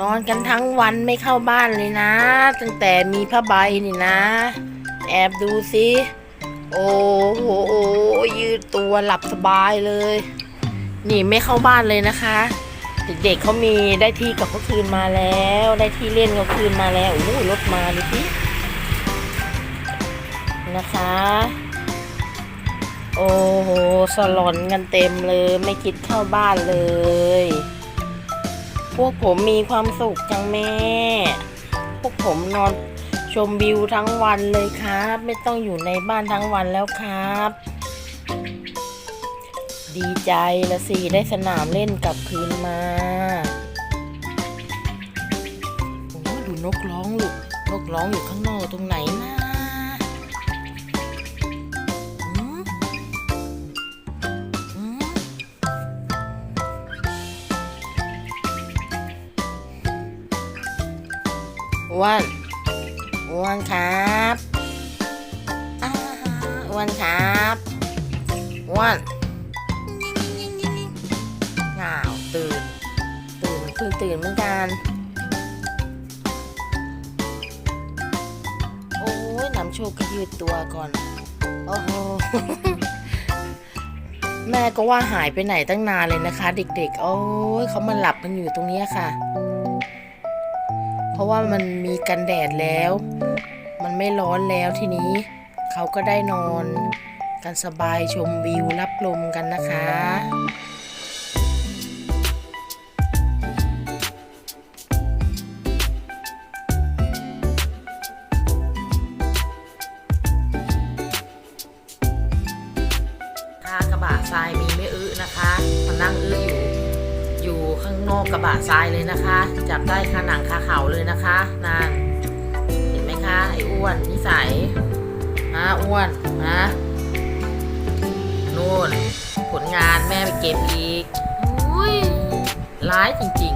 นอนกันทั้งวันไม่เข้าบ้านเลยนะ ตั้งแต่มีผ้าใบนี่นะ แอบดูสิโอ้โหยืดตัวหลับสบายเลยนี่ไม่เข้าบ้านเลยนะคะเด็กๆเขามีได้ที่กับเขาคืนมาแล้ว ได้ที่เล่นเขาคืนมาแล้วโอ้รถมาดูสินะคะ โอ้โหสลอนกันเต็มเลย ไม่คิดเข้าบ้านเลย วกผมมีความสุขจังแม่ พวกผมนอนชมวิวทั้งวันเลยครับ ไม่ต้องอยู่ในบ้านทั้งวันแล้วครับ ดีใจละสิได้สนามเล่นกลับคืนมาโอ้ดูนกร้องลูกนกร้องอยู่ข้างนอกตรงไหนนะ อ้วนอ้วนครับอ้วนครับอ้วนอ้าวตื่น ตื่นเพิ่งตื่นเหมือนกันโอ้ยน้ำโชคก็ยืดตัวก่อน โอ้โหแม่ก็ว่าหายไปไหนตั้งนานเลยนะคะ เด็กๆ โอ้ยเขามาหลับกันอยู่ตรงนี้ค่ะ ราะว่ามันมีกันแดดแล้ว มันไม่ร้อนแล้วทีนี้ เขาก็ได้นอนกันสบายชมวิวรับลมกันนะคะถ้ากระบะทรายมีไม่อื้อนะคะมานั่งอื้ออยู่ อยู่ข้างนอกกระบะทรายเลยนะคะ จับได้คาหนังคาเขาเลยนะคะนั่นเห็นไหมคะไอ้อ้วนนิสัยฮะอ้วนฮะนู่นผลงานแม่ไปเก็บอีก อุ้ยร้ายจริง